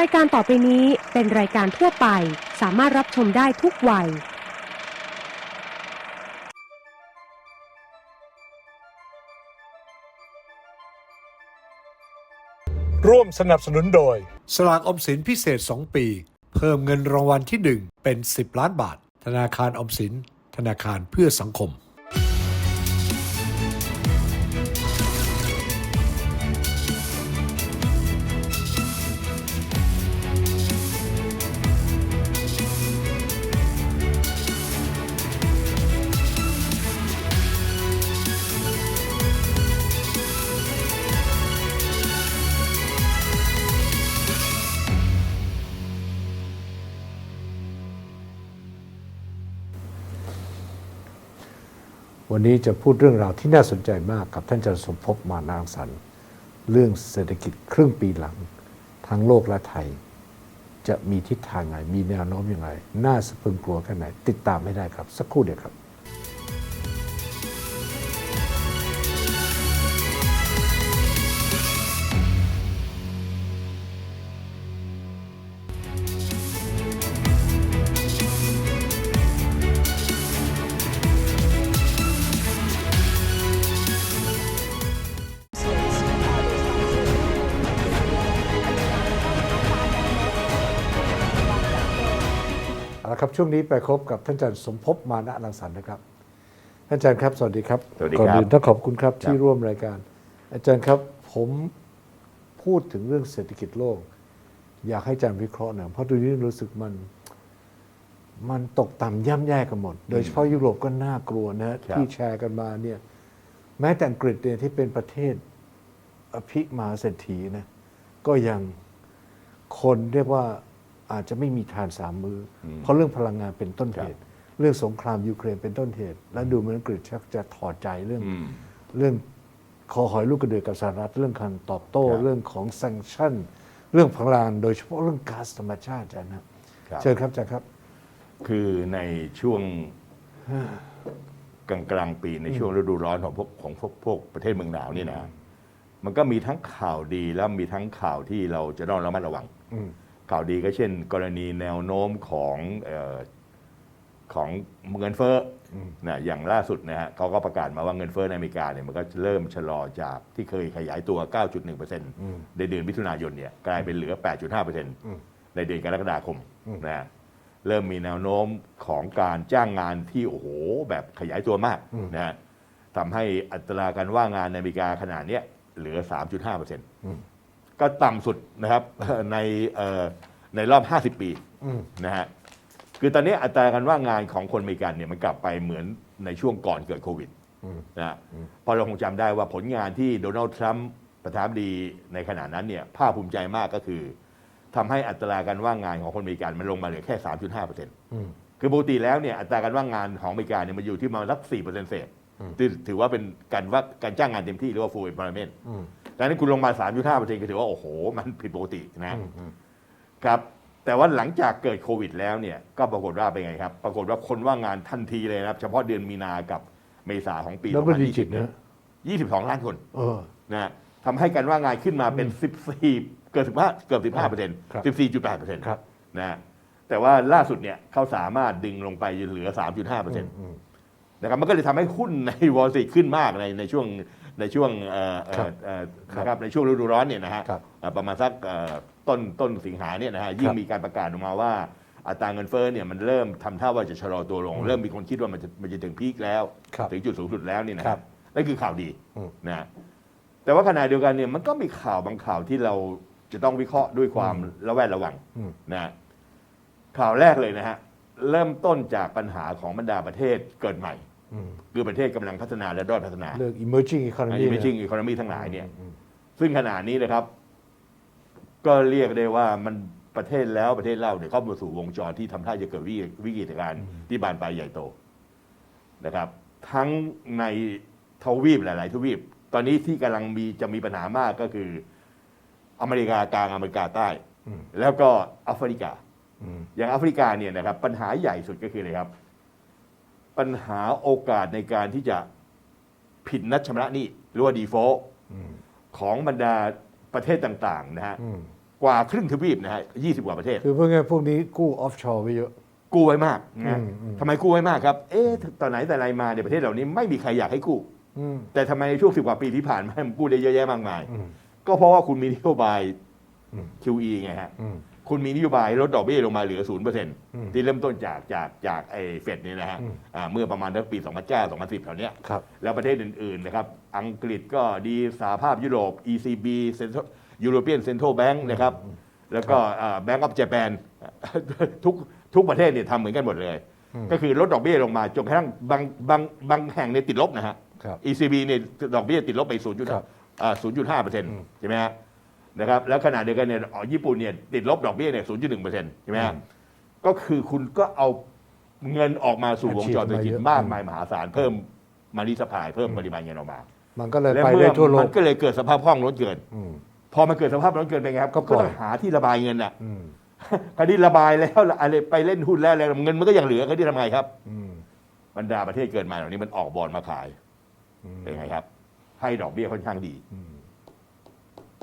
รายการต่อไปนี้เป็นรายการทั่วไป สามารถรับชมได้ทุกวัย ร่วมสนับสนุนโดย สลากออมสินพิเศษ 2 ปี เพิ่มเงินรางวัลที่ 1 เป็น 10 ล้านบาท ธนาคารออมสิน ธนาคารเพื่อสังคม วันนี้จะพูดเรื่องราวที่น่าสนใจมากกับท่านอาจารย์สมภพมานางสันเรื่องเศรษฐกิจครึ่งปีหลัง ทั้งโลกและไทย จะมีทิศทางไงมีแนวโน้มยังไง น่าสะพรึงกลัวแค่ไหน ติดตามไม่ได้ครับ สักครู่เดียวครับ ละครับช่วงนี้ไปพบกับท่านอาจารย์สมภพมานะรังสรรค์นะครับ ท่านอาจารย์ครับ สวัสดีครับสวัสดีก่อนครับอื่นต้องขอบคุณครับที่ร่วมรายการ อาจารย์ครับผมพูดถึงเรื่องเศรษฐกิจโลก อยากให้อาจารย์วิเคราะห์หน่อยเพราะดูนี้รู้สึกมัน มันตกต่ำย่ำแย่กันหมด โดยเฉพาะยุโรปก็น่ากลัวนะฮะครับที่แชร์กันมาเนี่ย แม้แต่อังกฤษเนี่ยที่เป็นประเทศอภิมหาเศรษฐีนะก็ยังคนเรียกว่า อาจจะไม่มีทานสามมืออเพราะเรื่องพลังงานเป็นต้นเหตุ เรื่องสงครามยูเครนเป็นต้นเหตุ และดูเหมือนอังกฤษชักจะถอดใจเรื่องอืมเรื่องคอหอยลูกกระเดือกกับสหรัฐเรื่องการตอบโต้ครับเรื่องของแซงชั่น เรื่องพลังงานโดยเฉพาะเรื่องก๊าซธรรมชาติอาจารย์นะครับเชิญครับอาจารย์ครับ คือในช่วงกลางกลางๆปีในช่วงฤดูร้อนของพวกของพวกพวกประเทศเมืองหนาวนี่นะมันก็มีทั้งข่าวดีแล้วมีทั้งข่าวที่เราจะต้องระมัดระวังอืม ข่าวดีก็เช่น กรณีแนวโน้มของเออของเงินเฟ้ออนะอย่างล่าสุดนะฮะเขาก็ประกาศมาว่าเงินเฟ้อในอเมริกาเนี่ยมันก็เริ่มชะลอจากที่เคยขยายตัว 9.1%ในเดือนมิถุนายนเนี่ยกลายเป็นเหลือ 8.5%ในเดือนกรกฎาคมนะฮะเริ่มมีแนวโน้มของการจ้างงานที่โอ้โหแบบขยายตัวมากนะฮะทำให้อัตราการว่างงานในอเมริกาขนาดเนี้ยเหลือ 3.5% ก็ต่ำสุดนะครับ ในเอ่อในรอบ 50 ปีนะฮะคือตอนนี้อัตราการว่างงานของคนอเมริกันเนี่ยมันกลับไปเหมือนในช่วงก่อนเกิดโควิดนะฮะเพอเราคงจำได้ว่าผลงานที่โดนัลด์ทรัมป์ประธานาธิบดีในขณะนั้นเนี่ยภาคภูมิใจมากก็คือทำให้อัตราการว่างงานของคนอเมริกันมันลงมาเหลือแค่ 3.5เปอร์เซ็นต์คือปกติแล้วเนี่ยอัตราการว่างงานของอเมริกาเนี่ยมันอยู่ที่ประมาณสัก4เปอร์เซ็นต์เศษที่ถือว่าเป็นการว่าการจ้างงานเต็มที่หรือว่า full employment ดังนั้นคุณลงมา 3.5เปอร์เซ็นต์ก็ถือว่า โอ้โห มันผิดปกตินะครับ แต่ว่าหลังจากเกิดโควิดแล้วเนี่ย ก็ปรากฏว่าเป็นไงครับ ปรากฏว่าคนว่างงานทันทีเลยนะครับ เฉพาะเดือนมีนากับเมษาของปีแล้วก็ดีจิตนะ22 ล้านคนเออนะทำให้การว่างงานขึ้นมาเป็น 14 เกือบ15เกือบ15เปอร์เซ็นต์ครับ14.8เปอร์เซ็นต์ครับนะแต่ว่าล่าสุดเนี่ยเขาสามารถดึงลงไปจนเหลือ 3.5เปอร์เซ็นต์ นะครับมันก็เลยทำให้หุ้นในวอล l ์ t ขึ้นมากในในช่วงในช่วงเอ่อเอ่อครับเอ่อครับนะครับในช่วงฤดูร้อนเนี่ยนะฮะครับเอ่อประมาณสักเอ่อต้นต้นสิงหาเนี่ยนะฮะยิ่คงรับมีการประกาศออกมาว่าอัตราเงินเฟ้อเนี่ยมันเริ่มทำท่าว่าจะชะลอตัวลง เริ่มมีคนคิดว่ามันจะมันจะถึงพีคแล้วครับถึงจุดสูงสุดแล้วนี่นะคครัรับบนั่นคือข่าวดีอืมนะฮะแต่ว่าขณะเดียวกันเนี่ยมันก็มีข่าวบางข่าวที่เราจะต้องวิเคราะห์ด้วยความระแวดระวังอืมนะฮะข่าวแรกเลยนะฮะเริ่มต้นจากปัญหาของบรรดาประเทศเกิดใหม่อืม คือประเทศกำลังพัฒนาและด้อยพัฒนาเรื่อง emerging economy อิมเมจิงอีโคโนมีทั้งหลายเนี่ยซึ่งขณะนี้นะครับ ก็เรียกได้ว่ามันประเทศแล้วประเทศเล่าเนี่ยเข้ามาสู่วงจรที่ทำท่าจะเกิดวิกฤตวิกฤตการณ์ที่บานปลายใหญ่โตนะครับ ทั้งในทวีปหลาย ๆ ทวีป ตอนนี้ที่กำลังมีจะมีปัญหามากก็คือ อเมริกากลางอเมริกาใต้ แล้วก็แอฟริกาอย่างแอฟริกาเนี่ยนะครับ ปัญหาใหญ่สุดก็คืออะไรครับ ปัญหาโอกาสในการที่จะผิดนัดชำระหนี้หรือว่าดีฟอลต์ของบรรดาประเทศต่างๆนะฮะอืมกว่าครึ่งทวีปนะฮะ20กว่าประเทศ คือเพื่อไงายๆพวกนี้กู้ออฟชอร์ไว้เยอะ กู้ไว้มากนะอืมอืมทำไมกู้ไว้มากครับ เอ๊ะตอนไหนแต่ไรมาเนี่ยประเทศเหล่านี้ไม่มีใครอยากให้กู้อืมแต่ทำไมในช่วงสิบกว่าปีที่ผ่านมามันกู้ได้เยอะแยะมากมายอืมก็เพราะว่าคุณมีนโยบายอืม QE ไงฮะอืม คุณมีนโยบายลดดอกเบี้ยลงมาเหลือศูนย์เปอร์เซ็นต์อืมที่เริ่มต้นจากจากจากไอ้เฟดนี่นะฮะอืม อ่าเมื่อประมาณตั้งปี 2009 2010แถวเนี้ย ครับ แล้วประเทศอื่น ๆ นะครับ อังกฤษก็ดีสหภาพยุโรป ECB Central European Central Bank นะครับ แล้วก็แบงก์ออฟเจแปนทุกทุกประเทศเนี่ยทำเหมือนกันหมดเลย อืม ก็คือลดดอกเบี้ยลงมาจนกระทั่งบางบางบางแห่งเนี่ยติดลบนะฮะ ครับ ECB เนี่ยดอกเบี้ยติดลบไป 0. ครับอ่า0.5เปอร์เซ็นต์อืมใช่ไหมฮะ นะครับแล้วขณะเดียวกันเนี่ยอ๋อญี่ปุ่นเนี่ยติดลบดอกเบี้ยเนี่ย0.1เปอร์เซ็นต์ใช่ไหมฮะอืมก็คือคุณก็เอาเงินออกมาสู่วงจรเศรษฐกิจอัดฉีดมาเยอะมากมายมหาศาลเพิ่มมารีสปายเพิ่มปริมาณเงินออกมา มันก็เลยและไปเมื่ได้อทั่วโลมักนก็เลยเกิดสภาพคล่องล้นเกินอืมพอมันเกิดสภาพล้นเกินไปไงครับก็ก็ปล่อยต้องหาที่ระบายเงินอะอืมคราวนี้ระบายแล้วอะไรไปเล่นหุ้นแล้วอะไรเงินมันก็ยังเหลือคราวนี้ทำไงครับอืมบรรดาประเทศเกิดมาเหล่านี้มันออกบอลมาขายอืมเป็นไงครับ ให้ดอกเบี้ยค่อนข้างดีอืม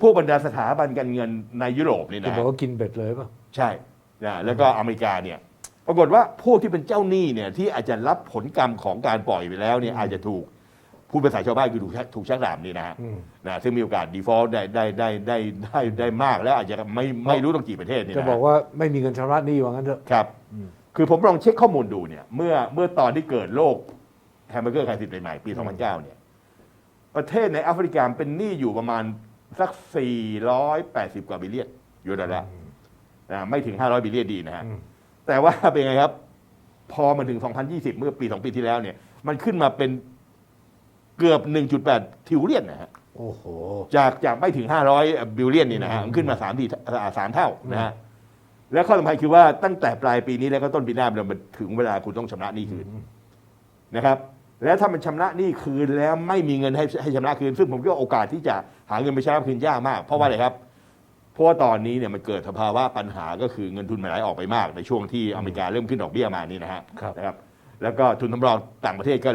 พวกบรรดาสถาบันการเงินในยุโรปนี่จะนะบอกว่ากินเบ็ดเลยป่ะ ใช่นะแล้วก็อเมริกาเนี่ยปรากฏว่าพวกที่เป็นเจ้าหนี้เนี่ยที่อาจจะรับผลกรรมของการปล่อยไปแล้วเนี่ยอาจจะถูกพูดภาษาชาวบ้านคือถูกชักถูกชักดาบนี่นะฮะอืม นะซึ่งมีโอกาส default ได้ได้ได้ได้ได้ได้มากแล้วอาจจะไม่ไม่รู้ต้องกี่ประเทศเนี่ยจะนะ บอกว่าไม่มีเงินชำระหนี้ว่างั้นเถอะ ครับ อืม คือผมลองเช็คข้อมูลดูเนี่ย เมื่อเมื่อตอนที่เกิดโรคแฮมเบอร์เกอร์ไครซิสใหม่ๆปี 2009 เนี่ย ประเทศในแอฟริกาเป็นหนี้อยู่ประมาณ สัก 480 กว่าบิลเลียนยูโรละนะไม่ถึง 500 บิลเลียนดีนะฮะอืมแต่ว่าเป็นไงครับ พอมาถึง 2020 เมื่อปี 2 ปีที่แล้วเนี่ย มันขึ้นมาเป็นเกือบ 1.8 ทิวเลียนนะฮะโอ้โห จากจากไม่ถึง 500 บิลเลียนนี่นะฮะ มันขึ้นมา3ทีอ่าสามเท่านะฮะ และข้อสำคัญคือว่าตั้งแต่ปลายปีนี้แล้วก็ต้นปีหน้ามันถึงเวลาคุณต้องชำระหนี้คืนนะครับ แล้วถ้ามันชำระหนี้คืนแล้วไม่มีเงินให้ให้ชำระคืน ซึ่งผมคิดว่าโอกาสที่จะหาเงินไปชำระคืนยากมาก เพราะว่าอะไรครับ เพราะว่าตอนนี้เนี่ยมันเกิดสภาวะปัญหาก็คือเงินทุนมันไหลออกไปมากในช่วงที่อเมริกาเริ่มขึ้นดอกเบี้ยมานี่นะฮะครับนะครับ แล้วก็ทุนสำรองต่างประเทศก็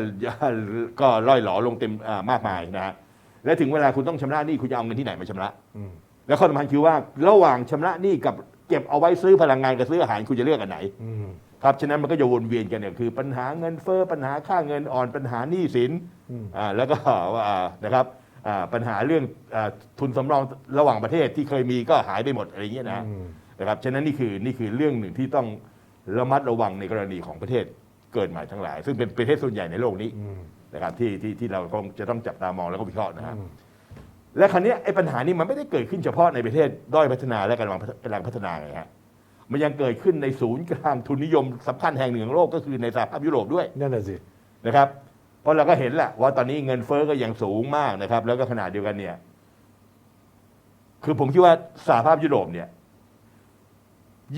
ก็ล่อยหลอลงเต็มอ่ามากมายนะฮะและถึงเวลาคุณต้องชำระหนี้คุณจะเอาเงินที่ไหนมาชำระอืมแล้วข้อสำคัญคือว่าระหว่างชำระหนี้กับเก็บเอาไว้ซื้อพลังงานกับซื้ออาหารคุณจะเลือกอันไหนอืม ครับฉะนั้นมันก็จะวนเวียนกันเนี่ยคือ ปัญหาเงินเฟ้อปัญหาค่าเงินอ่อนปัญหาหนี้สินอืมอ่าแล้วก็ว่านะครับอ่าปัญหาเรื่องอาทุนสำรองระหว่างประเทศที่เคยมีก็หายไปหมดอะไรอย่างเงี้ยนะอืมนะครับฉะนั้นนี่คือนี่คือเรื่องหนึ่งที่ต้องระมัดระวังในกรณีของประเทศเกิดใหม่ทั้งหลาย ซึ่งเป็นประเทศส่วนใหญ่ในโลกนี้อืมนะครับที่ที่ที่เราคงจะต้องจับตามองแล้วก็วิเคราะห์นะครับอืมและครั้นี้ไอ้ปัญหานี้มันไม่ได้เกิดขึ้นเฉพาะในประเทศด้อยพัฒนาและกำลังพัฒกำลังพัฒนาไงฮะ มันยังเกิดขึ้นในศูนย์กลางทุนนิยมสำคัญแห่งหนึ่งของโลกก็คือในสหภาพยุโรปด้วยนั่นแหละสิ นะครับ เพราะเราก็เห็นแหละว่าตอนนี้เงินเฟ้อก็ยังสูงมากนะครับ แล้วก็ขนาดเดียวกันเนี่ย คือผมคิดว่าสหภาพยุโรปเนี่ย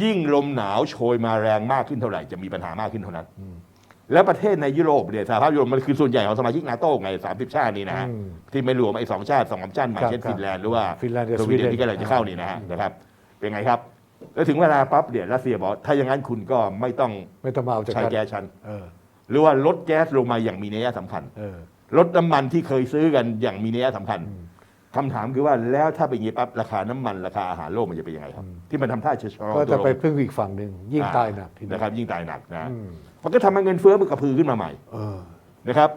ยิ่งลมหนาวโชยมาแรงมากขึ้นเท่าไหร่จะมีปัญหามากขึ้นเท่านั้น อืม แล้วประเทศในยุโรปเนี่ยสหภาพยุโรปมันคือส่วนใหญ่ของสมาชิกนาโต้ไงสามสิบชาตินี่นะฮะอืมที่ไม่รวมไอ้สองชาติสองออปชั่นใหม่ครับเช่นครับฟินแลนด์หรือว่าฟินแลนด์กับสวีเดนสวีเดนที่กำลังจะเข้านี่นะฮะอืมนะครับ เป็นไงครับ แล้วถึงเวลาปั๊บเนี่ยรัสเซียบอกถ้าอย่างนั้นคุณก็ไม่ต้องไม่ต้องมาเอาจากใช้กันแก๊สชันเออหรือว่าลดแก๊สลงมาอย่างมีนัยสำคัญเออลดน้ำมันที่เคยซื้อกันอย่างมีนัยสำคัญอืมคำถามคือว่าแล้วถ้าเป็นอย่างนี้ปั๊บราคาน้ำมันราคาอาหารโลกมันจะเป็นยังไงครับอืมที่มันทำท่าจะชะลอก็ตัวจะลงไปพึ่งอีกฝั่งหนึ่งยิ่งอ่ตายหนักทีนี้นะครับ ยิ่งตายหนักนะอืมมันก็ทำให้เงินเฟ้อมันกระพือขึ้นมาใหม่เออนะครับ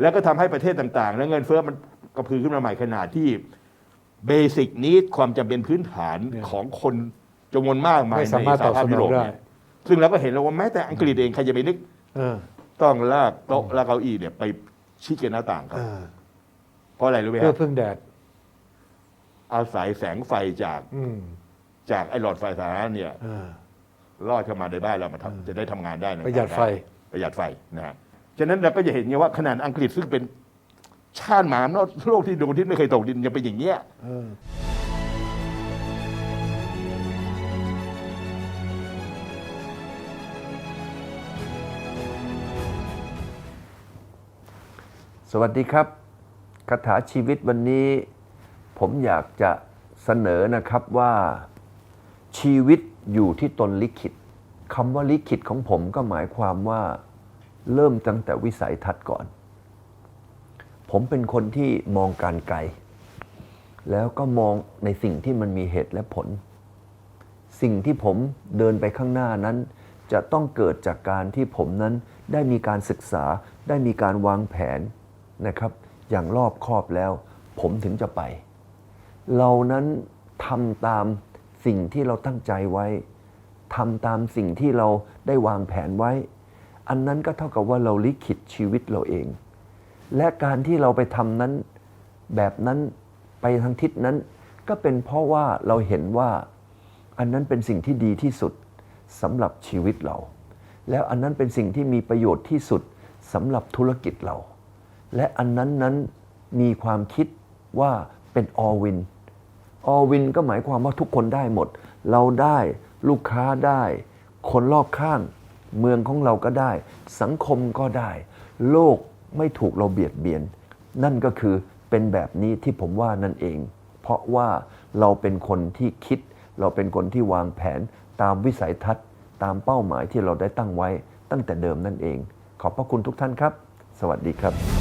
แล้วก็ทำให้ประเทศต่างๆ แล้วเงินเฟ้อมันกระพือขึ้นมาใหม่ขนาดที่เบสิกนี้ความจำเป็นพื้นฐานเนี่ยของคน จำนวนมากมายไม่ในสามารถสตหอบภาสพนยุอโรงปได้ เนี่ยซึ่งเราก็เห็นแล้วว่าแม้แต่อังกฤษเองใครจะไปนึกเออต้องลากโต๊ะลากเก้าอี้เนี่ยไปชิดกันหน้าต่างครัเอบอเพราะอะไรรู้ไหมคเพื่อรับพึ่งแดด อาศัยแสงไฟจากอืมจากไอ้หลอดไฟสาธารณะเนี่ยเออ ลอดเข้ามาในบ้านเรามาทำจะได้ทำงานได้นประหยัดไฟ ประหยัดไฟนะฮะฉะนั้นเราก็จะเห็นไงว่าขนาดอังกฤษซึ่งเป็นชาติหมามโลกที่ดวงอาทิตย์ไม่เคยตกดินยังเป็นอย่างเงี้ย เออ สวัสดีครับคาถาชีวิตวันนี้ ผมอยากจะเสนอนะครับว่า ชีวิตอยู่ที่ตนลิขิตคำว่าลิขิตของผมก็หมายความว่า เริ่มตั้งแต่วิสัยทัศน์ก่อน ผมเป็นคนที่มองการไกล แล้วก็มองในสิ่งที่มันมีเหตุและผล สิ่งที่ผมเดินไปข้างหน้านั้น จะต้องเกิดจากการที่ผมนั้นได้มีการศึกษาได้มีการวางแผน นะครับ อย่างรอบคอบแล้ว ผมถึงจะไป เรานั้นทำตามสิ่งที่เราตั้งใจไว้ทำตามสิ่งที่เราได้วางแผนไว้ อันนั้นก็เท่ากับว่าเราลิขิตชีวิตเราเอง และการที่เราไปทำนั้นแบบนั้นไปทางทิศนั้น ก็เป็นเพราะว่าเราเห็นว่าอันนั้นเป็นสิ่งที่ดีที่สุดสำหรับชีวิตเรา แล้วอันนั้นเป็นสิ่งที่มีประโยชน์ที่สุดสำหรับธุรกิจเรา และอันนั้นนั้นมีความคิดว่าเป็น all win all win ก็หมายความว่าทุกคนได้หมด เราได้ลูกค้าได้ คนรอบข้าง เมืองของเราก็ได้ สังคมก็ได้ โลกไม่ถูกเราเบียดเบียน นั่นก็คือเป็นแบบนี้ที่ผมว่านั่นเอง เพราะว่าเราเป็นคนที่คิด เราเป็นคนที่วางแผนตามวิสัยทัศน์ ตามเป้าหมายที่เราได้ตั้งไว้ตั้งแต่เดิมนั่นเอง ขอบพระคุณทุกท่านครับ สวัสดีครับ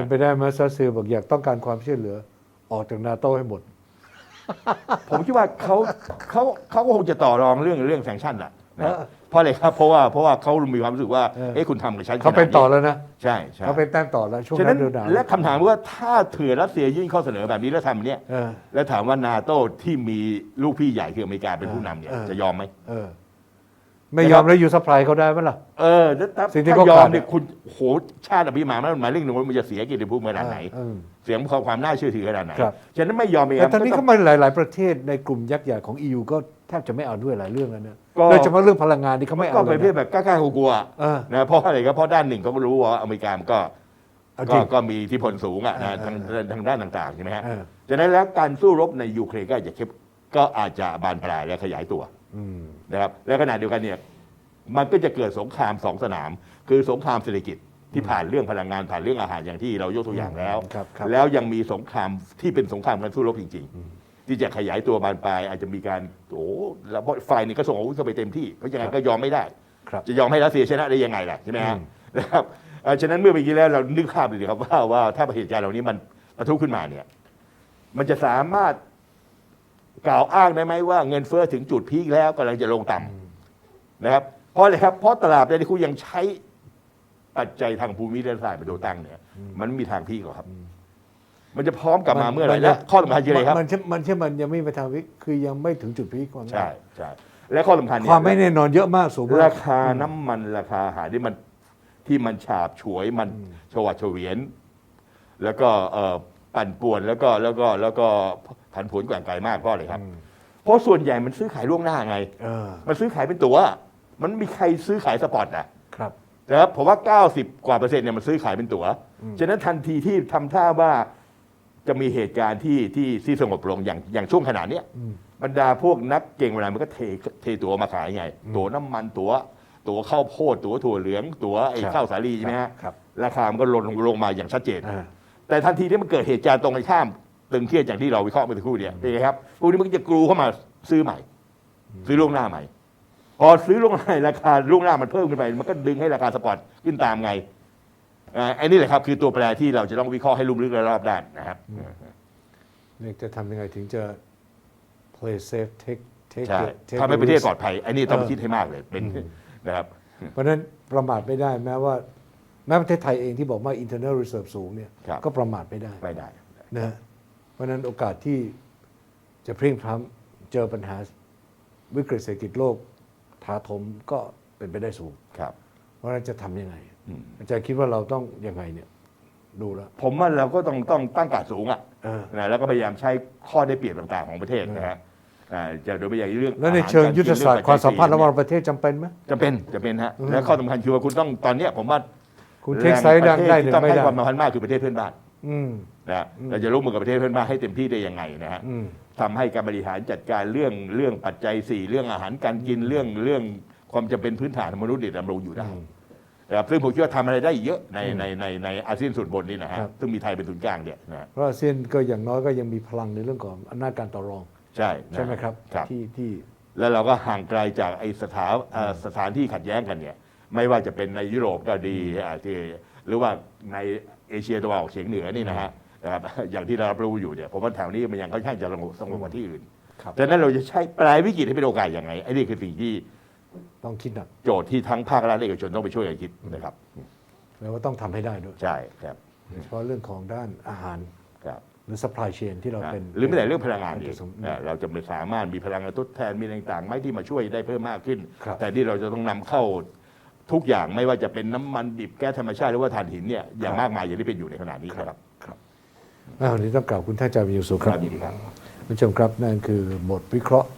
เป็นไปได้ไหมซาซิลบอกอยากต้องการความช่วยเหลือ ออกจากนาโต้ให้หมด ผมคิดว่าเขาเขาเขาก็คงจะต่อรองเรื่องเรื่องแซงชั่นแหละนะเออเพราะอะไรครับเพราะว่าเพราะว่าเขามีความรู้สึกว่าเออเอ๊ะคุณทำกับฉันเขาเป็นขดต่อแล้วนะใช่ใช่เขาเป็นแต้มต่อแล้วช่วงฉะนั้นั้นนเดือนหนาวและคำถามว่าถ้าเถื่อรัสเซียยื่นข้อเสนอแบบนี้แล้วทำเนี้ยเออแล้วถามว่านาโต้ที่มีลูกพี่ใหญ่คืออเมริกาเป็นผู้นำเนี่ยเออจะยอมไหมเออ ไม่ยอมแล้วอยู่ซัพพลายเขาได้ไหมล่ะ เออแล้วถ้าสิ่งที่ถ้าเขายอขามดเนี่ยคุณโหชาติอภิมหามันหมายเรื่องหนึ่งว่ามันจะเสียเกียรติภูมิขนาดไหน เออเสียงความความน่าเชื่อถือขนาดไหนครับ ฉะนั้นไม่ยอมเองแต่ตอนนี้ก็ก็ต้องมาหลาย ๆ ประเทศในกลุ่มยักษ์ใหญ่ของ EU ก็แทบจะไม่เอาด้วยหลายเรื่องแล้วนะก็ โดยเฉพาะเรื่องพลังงานที่เขาไม่ก็เอาไปเลยเพื่อนะแบบกล้าๆกลัวๆเออนะเพราะอะไรก็เพราะด้านหนึ่งเขาก็รู้ว่าอเมริกามันก็เอาจก็ริง ก็มีอิทธิพลสูงอะนะเออ ทางเออทางด้านต่างๆใช่ไหมฮะ เออฉะนั้นแล้วการสู้รบในยูเครนก็อาจจะเข้มก็อาจจะบานปลายและขยายตัว อืม นะครับและขณะเดียวกันเนี่ยมันก็จะเกิดสงครามสองสนาม คือสงครามเศรษฐกิจที่ผ่านเรื่องพลังงานผ่านเรื่องอาหารอย่างที่เรายกตัวอย่างแล้ว ครับครับ แล้วยังมีสงครามที่เป็นสงครามการสู้รบจริง ๆ ที่จะขยายตัวบานปลายอาจจะมีการโอ้แล้วเพราะฝ่ายหนี้ก็ส่งอาวุธเข้าไปเต็มที่เพราะยังไงก็ยอมไม่ได้ ครับ จะยอมให้รัสเซียชนะได้ยังไงล่ะใช่ไหมฮะอืมนะครับเอ่อฉะนั้นเมื่อเมื่อกี้แล้วเรานึกภาพดูสิครับว่าว่าถ้าเหตุการณ์เหล่านี้มันประทุขึ้นมาเนี่ยมันจะสามารถ กล่าวอ้างได้ไหมว่าเงินเฟ้อถึงจุดพีคแล้วกำลังจะลงต่ำนะครับ เพราะอะไรครับเพราะตลาดใดที่คุณยังใช้ปัจจัยทางภูมิรัฐศาสตร์เป็นตัวตั้งเนี่ย มันไม่มีทางพีคหรอกครับ มันจะพร้อมกลับมาเมื่อไหร่และข้อสำคัญคืออะไรครับมันใช่มันใช่มันยังไม่ไปทางวิกคือยังไม่ถึงจุดพีคความใช่ใช่และข้อสำคัญเนี่ยความไม่แน่นอนเยอะมากสูงมากราคาน้ำมันราคาอาหารที่มันที่มันฉาบฉวยมันชวัดเฉวียน แล้วก็เอ่อ ปั่นป่วนแล้วก็แล้วก็แล้วก็ผันผวนแกว่งไกลมากเพราะอะไรครับ เพราะส่วนใหญ่มันซื้อขายล่วงหน้าไง เออ มันซื้อขายเป็นตัว มันไม่มีใครซื้อขายสปอตอะครับ นะครับผมว่า 90 กว่าเปอร์เซ็นต์เนี่ยมันซื้อขายเป็นตัวฉะนั้นทันทีที่ทำท่าว่าจะมีเหตุการณ์ที่ที่ที่สงบลงอย่างอย่างช่วงขนาดเนี้ยอืม บรรดาพวกนักเก่งเวลามันก็เทเทตัวมาขายไง ตัวน้ำมันตัวตัวข้าวโพดตัวถั่วเหลือง ตัวไอ้ครับ ข้าวสาลีใช่ไหมฮะครับ ราคามันก็ลดลงลงมาอย่างชัดเจน อ่า แต่ทันทีที่มันเกิดเหตุการณ์ตรงกันข้ามตึงเครียดอย่างที่เราวิเคราะห์เมื่อสักครู่เนี่ยเป็นไงครับพวกนี้มันก็จะกรูเข้ามาซื้อใหม่ ซื้อล่วงหน้าใหม่ พอซื้อล่วงหน้าราคาล่วงหน้ามันเพิ่มขึ้นไป มันก็ดึงให้ราคาสปอร์ตขึ้นตามไงอ่าไอ้นี่แหละครับ คือตัวแปรที่เราจะต้องวิเคราะห์ให้ลุ่มลึกและรอบด้านนะครับเนี่ยจะทำยังไงถึงจะ play safe take take ใช่ it- take ทำให้ the ประเทศ risk ปลอดภัยไอ้นี่ต้องเออคิดให้มากเลยเป็นนะครับ เพราะฉะนั้นประมาทไม่ได้แม้ว่า แม้ประเทศไทยเองที่บอกว่า internal reserve สูงเนี่ยครับ ก็ประมาทไม่ได้ไม่ได้ นะฮะเพราะฉะนั้นโอกาสที่จะเพลียงพล้ำเจอปัญหาวิกฤตเศรษฐกิจโลกถาถมก็เป็นไปได้สูง ครับ เพราะฉะนั้นจะทำยังไง อืม อาจารย์คิดว่าเราต้องยังไงเนี่ย ดูแล้วผมว่าเราก็ต้องต้องตั้งการดสูงอะเออ นะแล้วก็พยายามใช้ข้อได้เปรียบต่างๆของประเทศนะฮะอ่าจะโดยเฉพาะอย่างเรื่องแล้วในอาหารเชิงกรยุทธศาสตร์กินความสัมพันธ์เอระงหว่างปัจจัยประเทศจำเป็นไหม จะเป็นจะเป็นฮะอืมและข้อสำคัญคือว่าคุณต้องตอนเนี้ยผมว่า คุณเทคไซด์ดังได้หรือต้องไม่ให้ได้ความสำคัญมากคือประเทศเพื่อนบ้านอืมนะฮะเราจะร่วมมือกับประเทศเพื่อนบ้านให้เต็มที่ได้ยังไงนะฮะอืมทำให้การบริหารจัดการเรื่องเรื่องปัจจัยสี่เรื่องอาหารการกินเรื่องเรื่องความจำเป็นพื้นฐานของมนุษย์เนี่ยดำรงอยู่ได้นะครับซึ่งผมคิดว่าทำอะไรได้อีกเยอะในในในในอาเซียนส่วนบนนี่นะฮะครับซึ่งมีไทยเป็นศูนย์กลางเนี่ยนะฮะเพราะอาเซียนก็อย่างน้อยก็ยังมีพลังในเรื่องของอำนาจการต่อรอง ใช่นะใช่ไหมครับครับที่ที่แล้วเราก็ห่างไกลจากไอ้สถานเอ่อสถานที่ขัดแย้งกันเนี่ย ไม่ว่าจะเป็นในยุโรปก็ดีอ่าที่หรือว่าในเอเชียตะวันออกเฉียงเหนือนี่นะฮะนะครับอย่างที่เรารับรู้อยู่เนี่ยผมว่าแถวนี้มันยังค่อนข้างจะสงบสงบกว่าที่อื่นครับดังนั้นเราจะใช้แปลวิกฤตให้เป็นโอกาสยังไงไอ้นี่คือสิ่งที่ต้องคิดหนักโจทย์ที่ทั้งภาครัฐและเอกชนต้องไปช่วยกันคิดนะครับแล้วก็ต้องทำให้ได้ด้วยใช่ครับโดยเฉพาะเรื่องของด้านอาหารครับหรือ supply chain ที่เราอะเป็นหรือไม่แต่เรื่องพลังงานอีกสมอะเราจะไม่สามารถมีพลังงานทดแทนมีอะไรต่างๆไหมที่มาช่วยได้เพิ่มมากขึ้นครับแต่ที่เราจะต้องนำเข้า ทุกอย่างไม่ว่าจะเป็นน้ำมันดิบแก๊สธรรมชาติหรือว่าถ่านหินเนี่ยอย่างมากมายอย่างที่เป็นอยู่ในขณะนี้ครับครับอ่าวันนี้ต้องกล่าวคุณท่านอาจารย์วิญญูสุขครับครับยินดีครับ คุณผู้ชมครับนั่นคือบทวิเคราะห์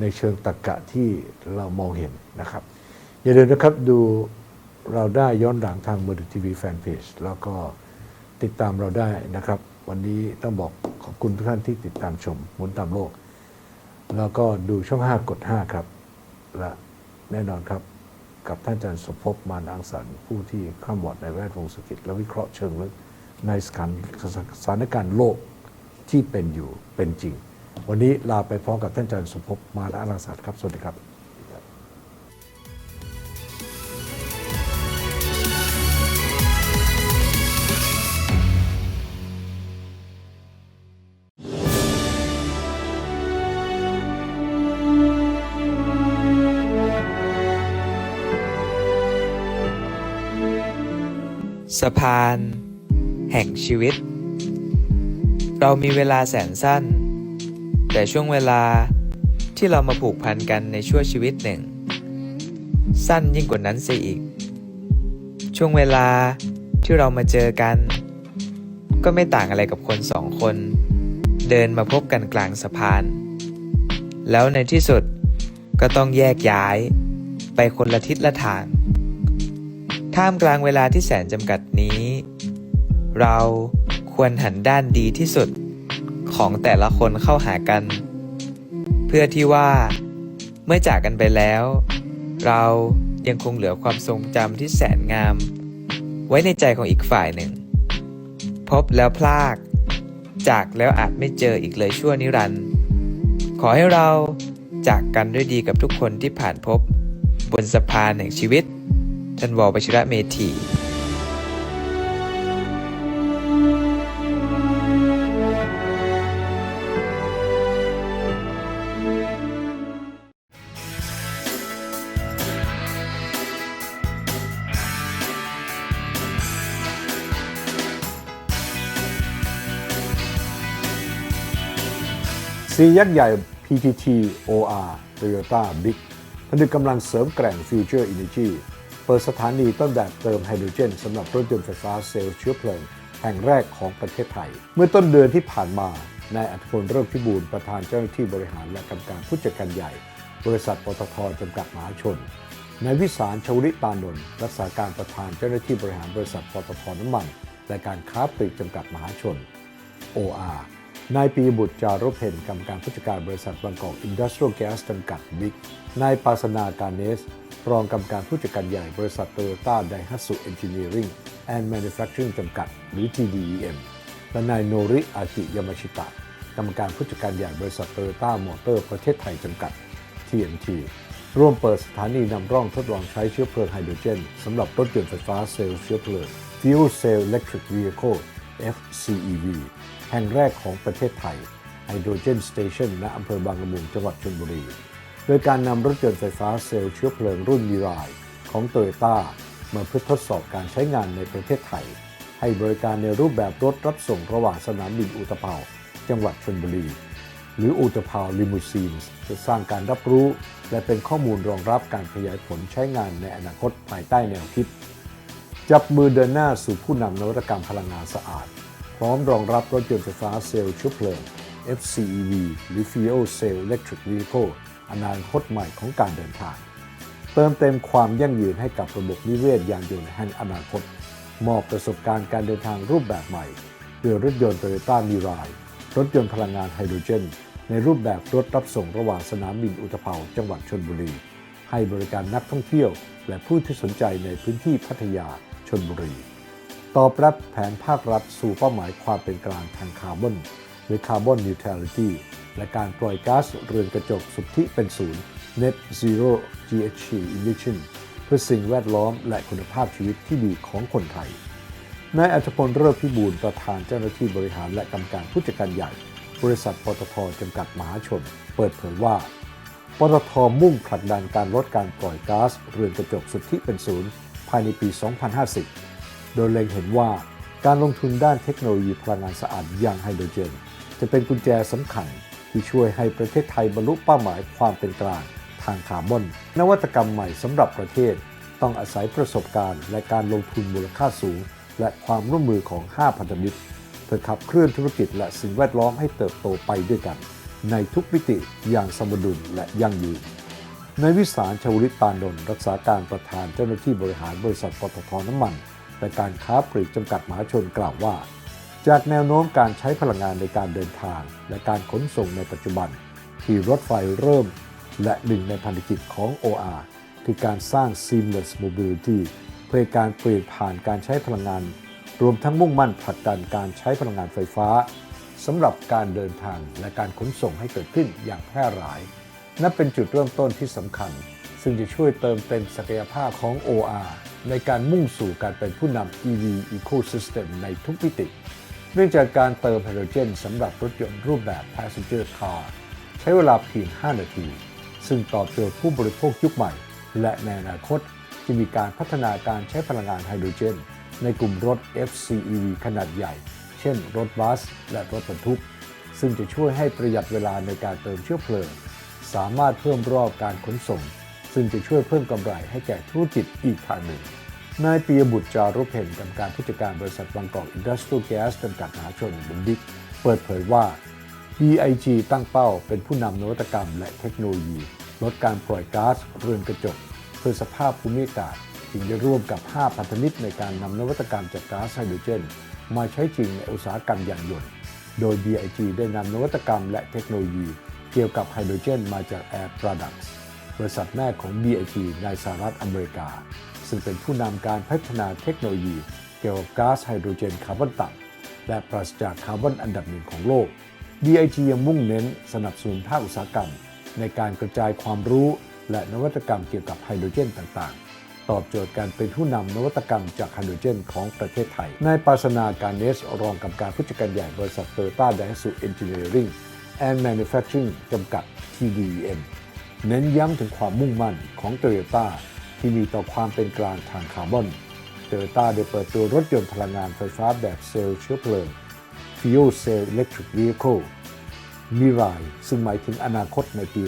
ในเชิงตรรกะที่เรามองเห็นนะครับ อย่าลืมนะครับดูเราได้ย้อนหลังทางมือถือทีวีแฟนเพจแล้วก็ติดตามเราได้นะครับ วันนี้ต้องบอกขอบคุณทุกท่านที่ติดตามชมหมุนตามโลก แล้วก็ดูช่อง 5 กด 5 ครับ และแน่นอนครับ กับท่านอาจารย์สุภพมานังสรรค์ผู้ที่ข้ามวอดในแวดวงเศรษฐกิจ และวิเคราะห์เชิงลึกในสถานสถานการณ์โลกที่เป็นอยู่เป็นจริง วันนี้ลาไปพร้อมกับท่านอาจารย์สุภพมาลังสรรค์ครับ สวัสดีครับ สะพาน แห่งชีวิต เรามีเวลาแสนสั้น แต่ช่วงเวลาที่เรามาผูกพันกันในช่วงชีวิตหนึ่ง สั้นยิ่งกว่านั้นเสียอีก ช่วงเวลาที่เรามาเจอกัน ก็ไม่ต่างอะไรกับคนสองคน เดินมาพบกันกลางสะพาน แล้วในที่สุดก็ต้องแยกย้ายไปคนละทิศละทาง ท่ามกลางเวลาที่แสนจำกัดนี้ เราควรหันด้านดีที่สุดของแต่ละคนเข้าหากัน เพื่อที่ว่าเมื่อจากกันไปแล้ว เรายังคงเหลือความทรงจำที่แสนงาม ไว้ในใจของอีกฝ่ายหนึ่ง พบแล้วพลากจากแล้วอาจไม่เจออีกเลยชั่วนิรันดร์ขอให้เราจากกันด้วยดีกับทุกคนที่ผ่านพบ บนสะพานแห่งชีวิต ท่านวอปชิระเมธีซียักษ์ใหญ่ PTT OR Toyota Big ผนึกกำลังเสริมแกร่ง Future Energy เปิดสถานีต้นแบบเติมไฮโดรเจนสำหรับรถยนต์ไฟฟ้าเซลล์เชื้อเพลิงแห่งแรกของประเทศไทย เมื่อต้นเดือนที่ผ่านมานายอัธพลเริ่มพิบูลประธานเจ้าหน้าที่บริหารและกรรมการผู้จัดการใหญ่ บริษัทปตทจำกัดมหาชนนายวิสารชวริตานนท์รักษาการประธานเจ้าหน้าที่บริหารบริษัทปตทน้ำมัน และการค้าปลีกจำกัดมหาชน OR นายปีบุตรจารุเพนกรรมการผู้จัดการบริษัทบางกอกอินดัสเทรียลแก๊สจำกัดบิ๊กนายปาสนาการเนส รองกรรมการผู้จัดการใหญ่บริษัทโตโยต้าไดฮัตสุเอนจิเนียริงแอนด์แมนูแฟคเจอริงจำกัด หรือ TDEM และนายโนริอากิยามาชิตะ กรรมการผู้จัดการใหญ่บริษัทโตโยต้ามอเตอร์ประเทศไทยจำกัด TNT ร่วมเปิดสถานีนำร่องทดลองใช้เชื้อเพลิงไฮโดรเจนสำหรับรถยนต์ไฟฟ้าเซลล์เชื้อเพลิง Fuel Cell Electric Vehicle FCEV แห่งแรกของประเทศไทย Hydrogen Station ณอำเภอบางละมุงจังหวัดชลบุรี โดยการนำรถยนต์ไฟฟ้าเซลล์เชื้อเพลิงรุ่นมีรายของโตโยต้ามาเพื่อทดสอบการใช้งานในประเทศไทย ให้บริการในรูปแบบรถรับส่งระหว่างสนามบินอุตภเปาจังหวัดชลบุรี หรืออุตภาวลิมูซีนจะสร้างการรับรู้ และเป็นข้อมูลรองรับการขยายผลใช้งานในอนาคตภายใต้แนวคิด จับมือเดินหน้าสู่ผู้นำนวัตกรรมพลังงานสะอาด พร้อมรองรับรถยนต์ไฟฟ้าเซลล์เชื้อเพลิง FCEV หรือ Fuel Cell Electric Vehicle อนาคตใหม่ของการเดินทาง เติมเต็มความยั่งยืนให้กับระบบนิเวศยานยนต์แห่งอนาคต มอบประสบการณ์การเดินทางรูปแบบใหม่ด้วยรถยนต์โตโยต้ามีรายรถยนต์พลังงานไฮโดรเจน ในรูปแบบรถรับส่งระหว่างสนามบินอุตภเปาจังหวัดชลบุรี ให้บริการนักท่องเที่ยว และผู้ที่สนใจในพื้นที่พัทยาชลบุรี ตอบรับแผนภาครัฐสู่เป้าหมายความเป็นกลางทางคาร์บอนหรือคาร์บอนนิวทรัลิตี้ และการปล่อยก๊าซเรือนกระจกสุทธิเป็นศูนย์ Net Zero GHG Emission เพื่อสิ่งแวดล้อมและคุณภาพชีวิตที่ดีของคนไทย นายอัจพลเริศพิบูลประธานเจ้าหน้าที่บริหารและกรรมการผู้จัดการใหญ่ บริษัทปตทจำกัดมหาชน เปิดเผยว่า ปตทมุ่งผลักดันการลดการปล่อยก๊าซเรือนกระจกสุทธิเป็นศูนย์ภายในปี 2050 โดยเล็งเห็นว่าการลงทุนด้านเทคโนโลยีพลังงานสะอาดอย่างไฮโดรเจน จะเป็นกุญแจสำคัญ ที่ช่วยให้ประเทศไทยบรรลุเป้าหมายความเป็นกลางทางคาร์บอน นวัตกรรมใหม่สำหรับประเทศ ต้องอาศัยประสบการณ์ และการลงทุนมูลค่าสูง และความร่วมมือของ 5 พันธมิตรเพื่อขับเคลื่อนธุรกิจและสิ่งแวดล้อมให้เติบโตไปด้วยกัน ในทุกมิติอย่างสมดุลและยั่งยืนนายวิสารชวลิตปานนท์รักษาการประธานเจ้าหน้าที่บริหารบริษัทปตทน้ำมัน และการค้าปลีกจำกัดมหาชนกล่าวว่า จากแนวโน้มการใช้พลังงานในการเดินทาง และการขนส่งในปัจจุบัน ที่รถไฟเริ่ม และหนึ่งในพันธกิจของ OR คือการสร้าง seamless mobility เพื่อการเปลี่ยนผ่านการใช้พลังงาน รวมทั้งมุ่งมั่นผลักดันการใช้พลังงานไฟฟ้าสำหรับการเดินทางและการขนส่งให้เกิดขึ้นอย่างแพร่หลาย นับเป็นจุดเริ่มต้นที่สำคัญ ซึ่งจะช่วยเติมเต็มศักยภาพของ OR ในการมุ่งสู่การเป็นผู้นำ EV ecosystem ในทุกมิติ เนื่องจากการเติมไฮโดรเจนสำหรับรถยนต์รูปแบบ passenger car ใช้เวลาเพียง 5 นาที ซึ่งตอบโจทย์ผู้บริโภคยุคใหม่ และในอนาคตจะมีการพัฒนาการใช้พลังงานไฮโดรเจน ในกลุ่มรถ FCEV ขนาดใหญ่ เช่น รถบัส และรถบรรทุก ซึ่งจะช่วยให้ประหยัดเวลาในการเติมเชื้อเพลิง สามารถเพิ่มรอบการขนส่ง ซึ่งจะช่วยเพิ่มกำไรให้แก่ธุรกิจอีกทางหนึ่ง นายปียบุตรจารุเพนกรรมการผู้จัดการบริษัทบางกอกอินดัสทรีแก๊สจำกัดมหาชนบุมบิ๊กเปิดเผยว่า BIG ตั้งเป้าเป็นผู้นำนวัตกรรมและเทคโนโลยี ลดการปล่อยก๊าซเรือนกระจก เพื่อสภาพภูมิอากาศจึงจะร่วมกับ 5 พันธมิตรในการนำนวัตกรรมจากก๊าซไฮโดรเจน มาใช้จริงในอุตสาหกรรมยานยนต์ โดย BIG ได้นำนวัตกรรมและเทคโนโลยี เกี่ยวกับไฮโดรเจนมาจาก Air Products บริษัทแม่ของ BIG ในสหรัฐอเมริกา ซึ่งเป็นผู้นำการพัฒนาเทคโนโลยี เกี่ยวกับก๊าซไฮโดรเจนคาร์บอนต่ำและปราศจากคาร์บอนอันดับหนึ่งของโลก BIG ยังมุ่งเน้นสนับสนุนภาคอุตสาหกรรม ในการกระจายความรู้และนวัตกรรมเกี่ยวกับไฮโดรเจนต่างๆ ตอบโจทย์การเป็นผู้นำนวัตกรรมจากไฮโดรเจนของประเทศไทย นายปาสนาการเนสรองกรรมการผู้จัดการใหญ่บริษัทเตอร์ต้าไดสุเอนจิเนียริง and Manufacturing จำกัด TDM เน้นย้ำถึงความมุ่งมั่นของโตโยต้า ที่มีต่อความเป็นกลางทางคาร์บอนโตโยต้าได้เปิดตัวรถยนต์พลังงานไฟฟ้าแบบเซลล์เชื้อเพลิง Fuel Cell Electric Vehicle มิรายซึ่งหมายถึงอนาคตในปี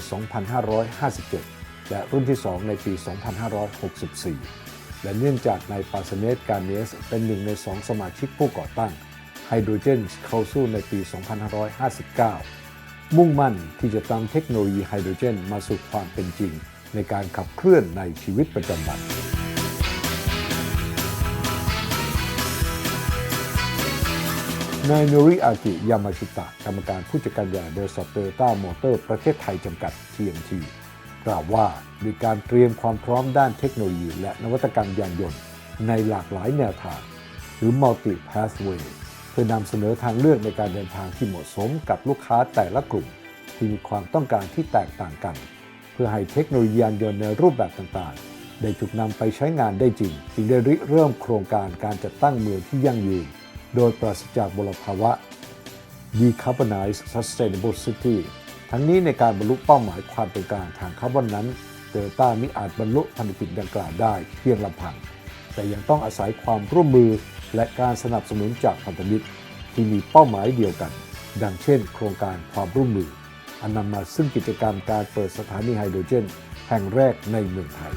2557 และรุ่นที่ 2 ในปี 2564 และเนื่องจากนายปาสเนตการเนสเป็นหนึ่งในสองสมาชิกผู้ก่อตั้ง Hydrogen Council ในปี 2559 มุ่งมั่นที่จะนำเทคโนโลยีไฮโดรเจนมาสู่ความเป็นจริง ในการขับเคลื่อนในชีวิตประจำวันนายโนริอากิ ยามาชิตะ กรรมการผู้จัดการใหญ่บริษัทโตโยต้ามอเตอร์ประเทศไทยจำกัด TMT กล่าวว่ามีการเตรียมความพร้อมด้านเทคโนโลยี และนวัตกรรมยานยนต์ ในหลากหลายแนวทาง หรือ multi pathway เพื่อนำเสนอทางเลือกในการเดินทางที่เหมาะสมกับลูกค้าแต่ละกลุ่ม ที่มีความต้องการที่แตกต่างกัน เพื่อให้เทคโนโลยียานยนต์ในรูปแบบต่างๆ ได้ถูกนำไปใช้งานได้จริง จึงได้ริเริ่มโครงการการจัดตั้งเมืองที่ยั่งยืน โดยปราศจากมลภาวะ Decarbonize Sustainable City ทั้งนี้ในการบรรลุเป้าหมายความเป็นกลางทางคาร์บอนนั้นโตโยต้ามิอาจบรรลุพันธกิจดังกล่าวได้เพียงลำพัง แต่ยังต้องอาศัยความร่วมมือและการสนับสนุนจากพันธมิตรที่มีเป้าหมายเดียวกัน ดังเช่น โครงการความร่วมมือ อันนำมาซึ่งกิจกรรมการเปิดสถานีไฮโดรเจน แห่งแรกในเมืองไทย